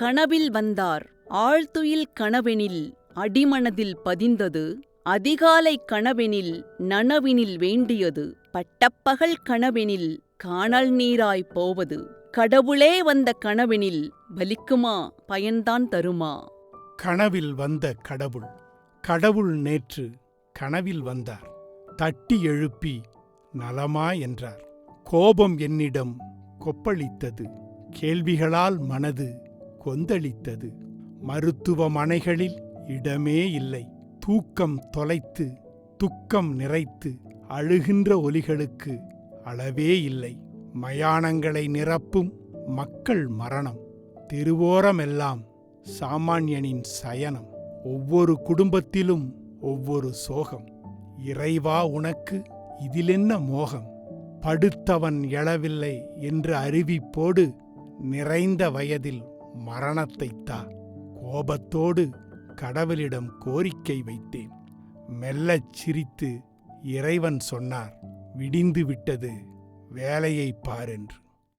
கனவில் வந்தார். ஆழ்துயில் கனவெனில் அடிமனதில் பதிந்தது. அதிகாலை கனவெனில் நனவினில் வேண்டியது. பட்டப்பகல் கனவெனில் காணல் நீராய் போவது. கடவுளே வந்த கனவெனில் பலிக்குமா? பயன்தான் தருமா? கனவில் வந்த கடவுள் கடவுள் நேற்று கனவில் வந்தார். தட்டி எழுப்பி நலமா என்றார். கோபம் என்னிடம் கொப்பளித்தது. கேள்விகளால் மனது கொந்தளித்தது. மருத்துவமனைகளில் இடமே இல்லை. தூக்கம் தொலைத்து துக்கம் நிறைத்து அழுகின்ற ஒலிகளுக்கு அளவே இல்லை. மயானங்களை நிரப்பும் மக்கள் மரணம். தெருவோரமெல்லாம் சாமானியனின் சயனம். ஒவ்வொரு குடும்பத்திலும் ஒவ்வொரு சோகம். இறைவா உனக்கு இதிலென்ன மோகம்? படுத்தவன் எழவில்லை என்ற அறிவிப்போடு நிறைந்த வயதில் மரணத்தைத்தா. கோபத்தோடு கடவுளிடம் கோரிக்கை வைத்தேன். மெல்லச் சிரித்து இறைவன் சொன்னார் விடிந்து விட்டது வேலையைப் பாரென்று